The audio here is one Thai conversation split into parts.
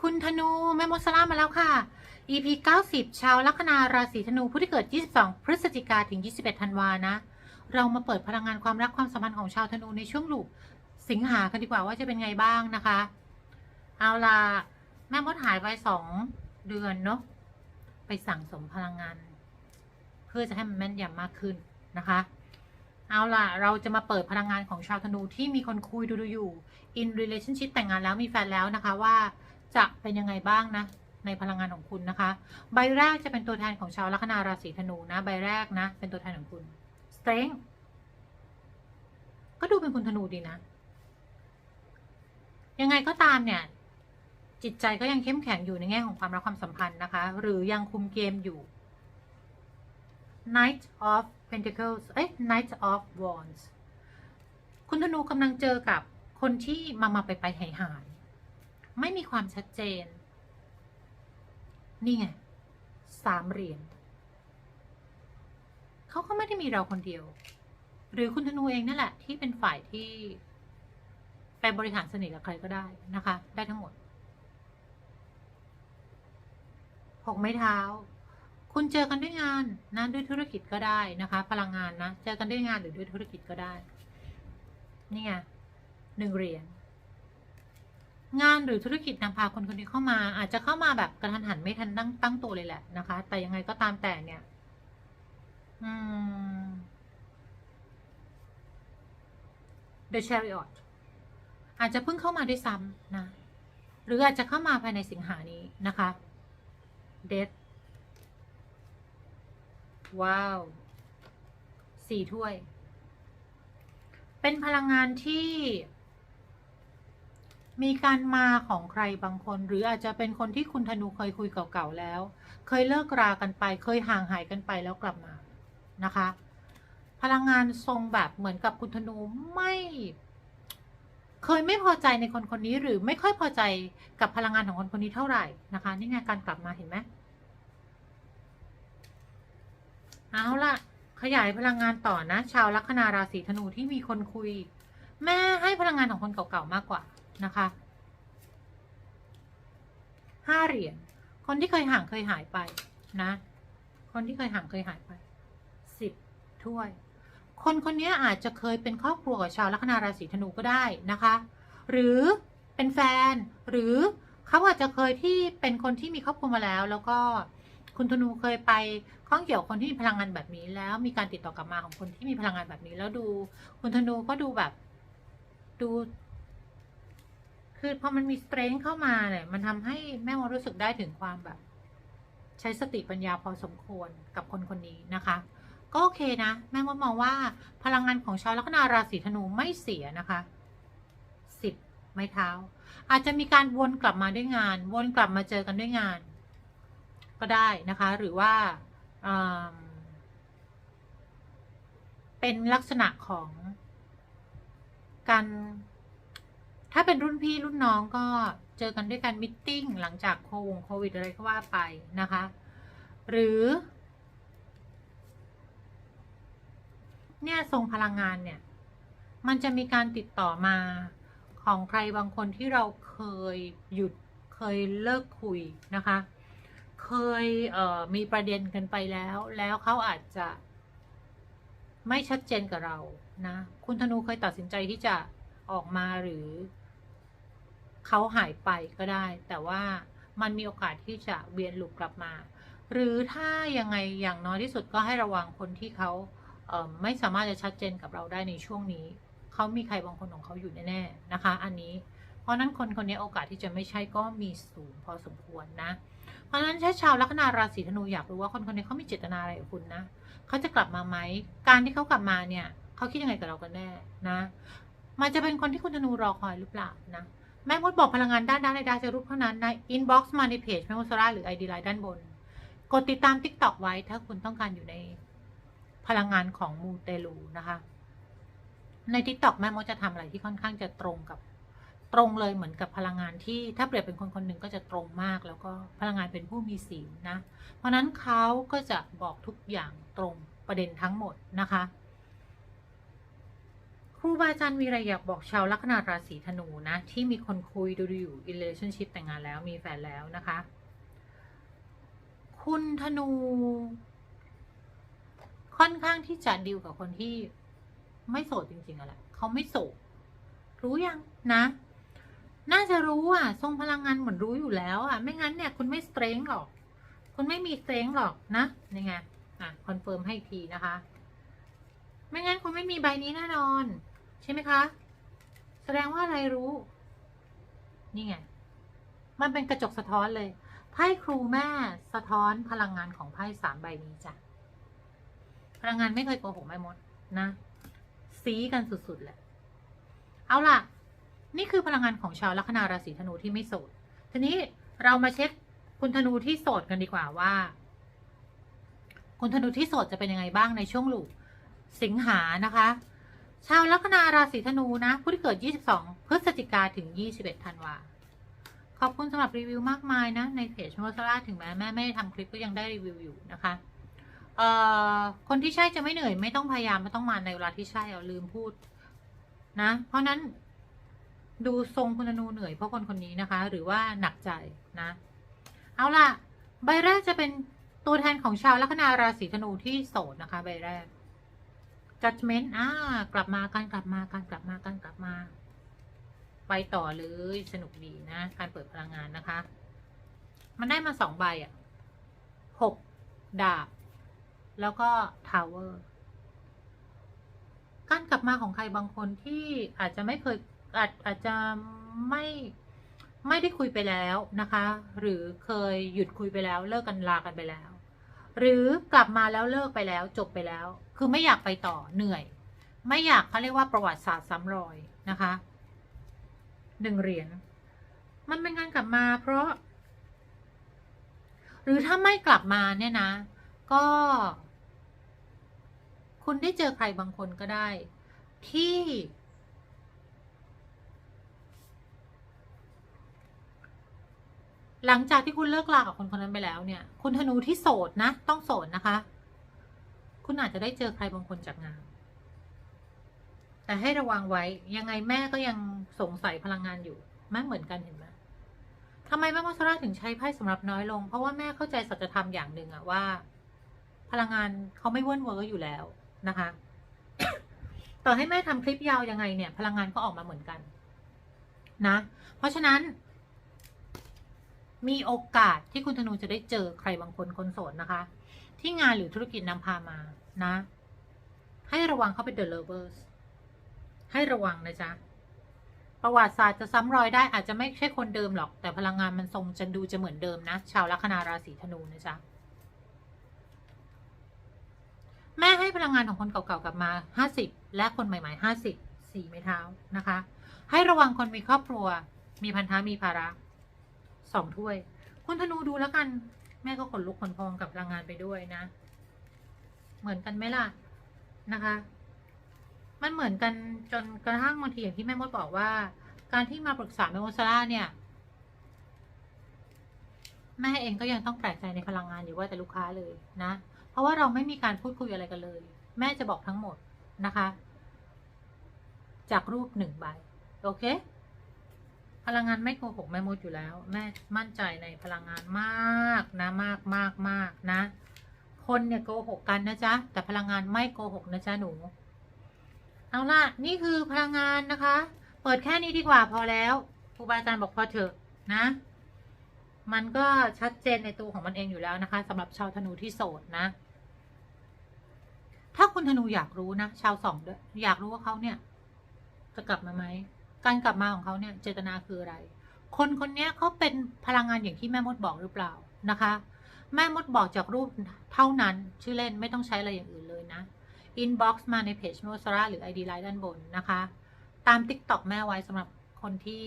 คุณธนูแม่มดสลามาแล้วค่ะ EP 90 ชาวลัคนาราศีธนูผู้ที่เกิด 22 พฤศจิกาถึง 21 ธันวานะ เรามาเปิดพลังงานความรักความสัมพันธ์ของชาวธนูในช่วงลูกสิงหากันดีกว่าว่าจะเป็นไงบ้างนะคะ เอาล่ะแม่มดหายไปสองเดือนเนาะไปสั่งสมพลังงาน เพื่อจะให้มันแม่นยำมากขึ้นนะคะ เอาล่ะ เราจะมาเปิดพลังงานของชาวธนูที่มีคนคุยดูดูอยู่ in relationship แต่งงานแล้วมีแฟนแล้วนะคะว่า จะเป็นยังไงบ้างนะ ในพลังงานของคุณนะคะ ใบแรกจะเป็นตัวแทนของชาวลัคนาราศีธนูนะ ใบแรกนะ เป็นตัวแทนของคุณ strength ก็ดูเป็นคุณธนูดีนะ ยังไงก็ตามเนี่ย จิตใจก็ยังเข้มแข็งอยู่ในแง่ของความรักความสัมพันธ์นะคะ หรือยังคุมเกมอยู่ Knight of Pentacles เอ้ย Knight of Wands คุณธนูกำลังเจอกับคนที่มามาไปไปหายหาย ไม่มีความชัดเจน นี่ไงสามเหรียญเขาก็ไม่ได้มีเราคนเดียว หรือคุณธนูเองนั่นแหละ ที่เป็นฝ่ายที่ไปบริหารสนิทกับใครก็ได้นะคะ ได้ทั้งหมดหกไม้เท้า คุณเจอกันด้วยงานนะด้วยธุรกิจก็ได้นะคะ พลังงานนะ เจอกันด้วยงานหรือด้วยธุรกิจก็ได้ นี่ไงหนึ่งเหรียญ งานหรือธุรกิจนำพาคนคนนี้เข้ามา อาจจะเข้ามาแบบกระทันหันไม่ทันตั้งตั้งตัวเลยแหละนะคะ แต่ยังไงก็ตามแต่เนี่ย อืม The Chariot อาจจะเพิ่งเข้ามาด้วยซ้ำนะ หรืออาจจะเข้ามาภายในสิงหานี้นะคะ Death ว้าวสี่ถ้วย เป็นพลังงานที่ มีการมาของใครบางคน หรืออาจจะเป็นคนที่คุณธนูเคยคุยเก่าๆแล้ว เคยเลิกรากันไป เคยห่างหายกันไปแล้วกลับมานะคะ พลังงานทรงแบบเหมือนกับคุณธนูไม่ เคยไม่พอใจในคนคนนี้หรือไม่ค่อยพอใจกับพลังงานของคนคนนี้เท่าไหร่นะคะนี่ไงการกลับมาเห็นไหมเอาล่ะ ขยายพลังงานต่อนะ ชาวลัคนาราศีธนูที่มีคนคุย แม่ให้พลังงานของคนเก่าๆมากกว่า นะคะห้าเหรียญคนที่เคยห่างเคยหายไปนะ คนที่เคยห่างเคยหายไปสิบถ้วย คนคนนี้อาจจะเคยเป็นครอบครัวกับชาวลัคนาราศีธนูก็ได้นะคะ หรือเป็นแฟนหรือเขาอาจจะเคยที่เป็นคนที่มีครอบครัวมาแล้ว แล้วก็คุณธนูเคยไปข้องเกี่ยวคนที่มีพลังงานแบบนี้ แล้วมีการติดต่อกลับมาของคนที่มีพลังงานแบบนี้ แล้วดูคุณธนูก็ดูแบบ ดู คือพอมันมีสเตรนท์เข้ามาเนี่ย มันทำให้แม่มดรู้สึกได้ถึงความแบบ ใช้สติปัญญาพอสมควรกับคนคนนี้นะคะ ก็โอเคนะ แม่มดมองว่าพลังงานของชาวลัคนาราศีธนูไม่เสียนะคะสิบไม้เท้า อาจจะมีการวนกลับมาด้วยงาน วนกลับมาเจอกันด้วยงาน ก็ได้นะคะ หรือว่าเป็นลักษณะของการ ถ้าเป็นรุ่นพี่รุ่นน้องก็เจอกันด้วยกันมิทติ้งหลังจากโควงโควิดอะไรก็ว่าไปนะคะ หรือ เนี่ยทรงพลังงานเนี่ย มันจะมีการติดต่อมาของใครบางคนที่เราเคยหยุดเคยเลิกคุยนะคะ เคยเมีประเด็นกันไปแล้ว แล้วเขาอาจจะไม่ชัดเจนกับเรานะ คุณธนูเคยตัดสินใจที่จะ ออกมาหรือเขาหายไปก็ได้ แต่ว่ามันมีโอกาสที่จะเวียนลูปกลับมา หรือถ้ายังไงอย่างน้อยที่สุดก็ให้ระวังคนที่เขาเไม่สามารถจะชัดเจนกับเราได้ในช่วงนี้ เขามีใครบางคนของเขาอยู่แน่ๆนะคะ อันนี้ เพราะนั้นคนคนนี้โอกาสที่จะไม่ใช่ก็มีสูงพอสมควรนะ เพราะฉะนั้นถ้าชาวลัคนาราศีธนูอยากรู้ว่าคนคนนี้เขามีเจตนาอะไรกับคุณนะ เขาจะกลับมาไหม การที่เขากลับมาเนี่ย เขาคิดยังไงกับเรากันแน่นะ มันจะเป็นคนที่คุณธนูรอคอยหรือเปล่านะ แม่มดบอกพลังงานด้านด้านในดาจะรูปเท่านั้นใน inbox มาในเพจแม่มดโซล่าหรือ ID ไลน์ด้านบน กดติดตาม TikTok ไว้ถ้าคุณต้องการอยู่ในพลังงานของมูเตลูนะคะ ใน TikTok แม่มดจะทำอะไรที่ค่อนข้างจะตรงกับตรงเลยเหมือนกับพลังงานที่ถ้าเปรียบเป็นคนคนหนึ่งก็จะตรงมาก แล้วก็พลังงานเป็นผู้มีศีลนะ เพราะนั้นเขาก็จะบอกทุกอย่างตรงประเด็นทั้งหมดนะคะ ครูบาอาจารย์มีอะไรอยากบอกชาวลัคนาราศีธนูนะ ที่มีคนคุยดูอยู่ relationship แต่งงานแล้วมีแฟนแล้วนะคะ คุณธนู ค่อนข้างที่จะดีลกับคนที่ไม่โสดจริงๆอะแหละเขาไม่โสด รู้ยังนะ น่าจะรู้อะ ทรงพลังงานเหมือนรู้อยู่แล้วอะ ไม่งั้นเนี่ยคุณไม่สเตรงหรอก คุณไม่มีสเตรงหรอกนะนี่ไงอะคอนเฟิร์มให้ทีนะคะ ไม่งั้นคุณไม่มีใบนี้แน่นอน ใช่ไหมคะ แสดงว่าอะไรรู้ นี่ไง มันเป็นกระจกสะท้อนเลย ไพ่ครูแม่สะท้อนพลังงานของไพ่สามใบนี้จ้ะ พลังงานไม่เคยโกหกแม่มดนะ ซีกันสุดๆแหละ เอาล่ะ นี่คือพลังงานของชาวลัคนาราศีธนูที่ไม่โสด ทีนี้เรามาเช็คคุณธนูที่โสดกันดีกว่าว่า คุณธนูที่โสดจะเป็นยังไงบ้างในช่วงลูกสิงหานะคะ ชาวลัคนาราศีธนูนะ ผู้ที่เกิด 22 พฤศจิกาถึง 21 ธันวาขอบคุณสำหรับรีวิวมากมายนะ ในเพจโมซาร่าถึงแม้แม่ไม่ได้ทำคลิปก็ยังได้รีวิวอยู่นะคะเอ่อคนที่ใช่จะไม่เหนื่อย ไม่ต้องพยายามไม่ต้องมาในเวลาที่ใช่เอาลืมพูดนะ เพราะนั้นดูทรงคุณธนูเหนื่อยเพราะคนคนนี้นะคะ หรือว่าหนักใจนะ เอาล่ะ ใบแรกจะเป็นตัวแทนของชาวลัคนาราศีธนูที่โสดนะคะ ใบแรก judgment อ่ากลับมาการกลับมาการกลับมาการกลับมา ไปต่อเลยสนุกดีนะการเปิดพลังงานนะคะ มันได้มาสองใบอะหกดาบ แล้วก็ทาวเวอร์การกลับมาของใครบางคนที่อาจจะไม่เคยอาจอาจจะไม่ไม่ได้คุยไปแล้วนะคะ หรือเคยหยุดคุยไปแล้วเลิกกันลากันไปแล้ว หรือกลับมาแล้วเลิกไปแล้วจบไปแล้ว คือไม่อยากไปต่อเหนื่อย ไม่อยากเขาเรียกว่าประวัติศาสตร์ซ้ำรอยนะคะหนึ่งเหรียญมันเป็นการกลับมาเพราะ หรือถ้าไม่กลับมาเนี่ยนะ ก็ คุณได้เจอใครบางคนก็ได้ ที่ หลังจากที่คุณเลิกลากับคนคนนั้นไปแล้วเนี่ย คุณธนูที่โสดนะ ต้องโสดนะคะ คุณอาจจะได้เจอใครบางคนจากงาน แต่ให้ระวังไว้ยังไงแม่ก็ยังสงสัยพลังงานอยู่แม่เหมือนกันเห็นไหมทำไมแม่มัสราถึงใช้ไพ่สำหรับน้อยลง เพราะว่าแม่เข้าใจสัจธรรมอย่างหนึ่งอะว่า พลังงานเขาไม่เวิ้นเวอร์อยู่แล้วนะคะ ต่อให้แม่ทำคลิปยาวยังไงเนี่ย พลังงานก็ออกมาเหมือนกัน นะ เพราะฉะนั้น มีโอกาสที่คุณธนูจะได้เจอใครบางคนคนโสดนะคะ ที่งานหรือธุรกิจนำพามานะ ให้ระวังเขาเป็น the lovers ให้ระวังนะจ๊ะ ประวัติศาสตร์จะซ้ำรอยได้อาจจะไม่ใช่คนเดิมหรอก แต่พลังงานมันทรงจะดูจะเหมือนเดิมนะ ชาวลัคนาราศีธนูนะจ๊ะแม่ให้พลังงานของคนเก่าๆกลับมา 50 และคนใหม่ๆ 50สี่ไม้เท้านะคะ ให้ระวังคนมีครอบครัว มีพันธะมีภาระสองถ้วย คุณธนูดูแล้วกัน ม่ก็ขนลุกขนพองกับพลังงานไปด้วยนะ เหมือนกันไหมล่ะนะคะ มันเหมือนกันจนกระทั่งบางทีอย่างที่แม่มดบอกว่า การที่มาปรึกษาแม่มดซาร่าเนี่ย แม่เองก็ยังต้องแปลกใจในพลังงานอยู่ว่าแต่ลูกค้าเลยนะ เพราะว่าเราไม่มีการพูดคุยอะไรกันเลย แม่จะบอกทั้งหมดนะคะ จากรูปหนึ่งใบโอเค พลังงานไม่โกหกแม่มดอยู่แล้ว แม่มั่นใจในพลังงานมากนะมากมากมากนะ คนเนี่ยโกหกกันนะจ๊ะแต่พลังงานไม่โกหกนะจ๊ะหนู เอาล่ะ นี่คือพลังงานนะคะ เปิดแค่นี้ดีกว่าพอแล้วครูบาอาจารย์บอกพอเถอะนะ มันก็ชัดเจนในตัวของมันเองอยู่แล้วนะคะสำหรับชาวธนูที่โสดนะ ถ้าคุณธนูอยากรู้นะชาวสองด้วยอยากรู้ว่าเขาเนี่ย จะกลับมาไหม การกลับมาของเขาเนี่ยเจตนาคืออะไร คนคนนี้เขาเป็นพลังงานอย่างที่แม่มดบอกหรือเปล่านะคะ แม่มดบอกจากรูปเท่านั้นชื่อเล่นไม่ต้องใช้อะไรอย่างอื่นเลยนะ inbox มาในเพจโมซาร่าหรือ ID ไลน์ด้านบนนะคะ ตาม TikTok แม่ไว้สำหรับคนที่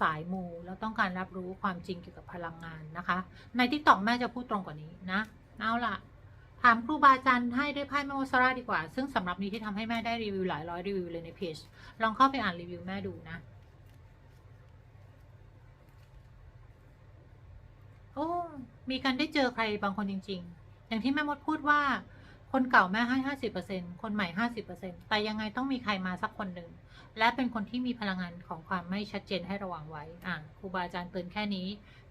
สายมูแล้วต้องการรับรู้ความจริงเกี่ยวกับพลังงานนะคะ ใน TikTok แม่จะพูดตรงกว่านี้นะ เอาล่ะ ถามครูบาอาจารย์ให้ด้วยไพ่แม่โมซาร่าดีกว่า ซึ่งสำหรับนี้ที่ทำให้แม่ได้รีวิวหลายร้อยรีวิวเลยในเพจ ลองเข้าไปอ่านรีวิวแม่ดูนะ โอ้ มีการได้เจอใครบางคนจริง ๆ อย่างที่แม่มดพูดว่า คนเก่าแม่ให้ห้าสิบเปอร์เซ็นคนใหม่ห้าสิบเปอร์เซ็นแต่ยังไงต้องมีใครมาสักคนหนึ่ง และเป็นคนที่มีพลังงานของความไม่ชัดเจนให้ระวังไว้ อะครูบาอาจารย์เตือนแค่นี้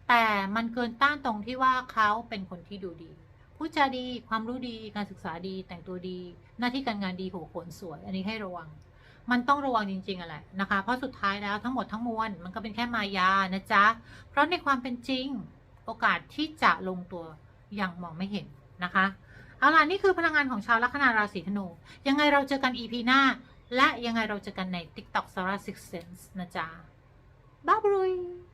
แต่มันเกินต้านตรงที่ว่าเขาเป็นคนที่ดูดี พูดจาดี ความรู้ดี การศึกษาดี แต่งตัวดี หน้าที่การงานดีหัวโขนสวย อันนี้ให้ระวัง มันต้องระวังจริงๆอะแหละนะคะ เพราะสุดท้ายแล้วทั้งหมดทั้งมวลมันก็เป็นแค่มายานะจ๊ะ เพราะในความเป็นจริงโอกาสที่จะลงตัวยังมองไม่เห็นนะคะ เอาล่ะนี่คือพลังงานของชาวลัคนาราศีธนู ยังไงเราเจอกัน EP หน้า และยังไงเราเจอกันใน TikTok Sara Six Sense นะจ๊ะ บ๊ายบาย